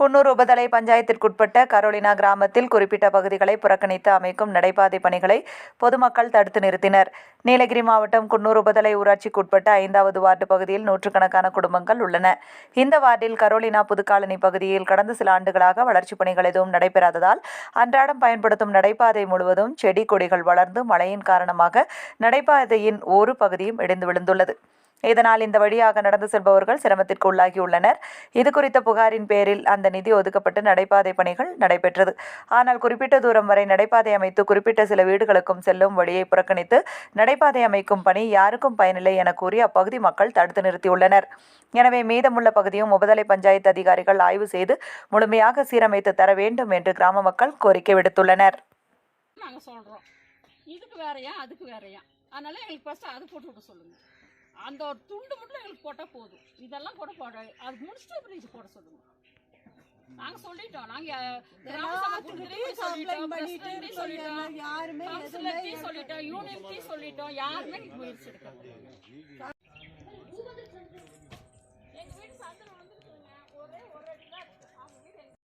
Coonoor உபதலை பஞ்சாயத்திற்குட்பட்ட Carolina கிராமத்தில் குறிப்பிட்ட பகுதிகளை புறக்கணித்து அமைக்கும் நடைபாதை பணிகளை பொதுமக்கள் தடுத்து நிறுத்தினர். நீலகிரி மாவட்டம் குன்னூர் உபதலை ஊராட்சிக்குட்பட்ட ஐந்தாவது வார்டு பகுதியில் நூற்றுக்கணக்கான குடும்பங்கள் உள்ளன. இந்த வார்டில் கரோலினா புதுக்காலனி பகுதியில் கடந்த சில ஆண்டுகளாக வளர்ச்சிப் பணிகள் எதுவும் நடைபெறாததால் அன்றாடம் பயன்படுத்தும் நடைபாதை முழுவதும் செடி கொடிகள் வளர்ந்து மழையின் காரணமாக நடைபாதையின் ஒரு பகுதியும் இடிந்து விழுந்துள்ளது. இதனால் இந்த வழியாக நடந்து செல்பவர்கள் சிரமத்திற்கு உள்ளாகியுள்ளனர். இது குறித்த புகாரின் பேரில் அந்த நிதி ஒதுக்கப்பட்டு நடைபாதை பணிகள் நடைபெற்றது. ஆனால் குறிப்பிட்ட தூரம் வரை நடைபாதை அமைத்து குறிப்பிட்ட சில வீடுகளுக்கும் செல்லும் வழியை புறக்கணித்து நடைபாதை அமைக்கும் பணி யாருக்கும் பயனில்லை என கூறி அப்பகுதி மக்கள் தடுத்து நிறுத்தியுள்ளனர். எனவே மீதமுள்ள பகுதியும் உபதலை பஞ்சாயத்து அதிகாரிகள் ஆய்வு செய்து முழுமையாக சீரமைத்து தர வேண்டும் என்று கிராம மக்கள் கோரிக்கை விடுத்துள்ளனர். நாங்கள் சொல்கிறோம் இதுக்கு வேறையா அதுக்கு வேறையா. அதனால எங்களுக்கு ஃபஸ்ட்டு அது போட்டு விட்டு சொல்லுங்கள் அந்த ஒரு துண்டு மட்டும் எங்களுக்கு போட்டால் போதும். இதெல்லாம் கூட போட அது முடிச்சுட்டு இது போட சொல்லுங்கள் நாங்கள் சொல்லிட்டோம். கூட்டத்திலையும் சொல்லிட்டோம். யாருமே சொல்லிட்டோம். யூனியன்ட்டையும் சொல்லிட்டோம். யாருமே முயற்சி எடுக்கல.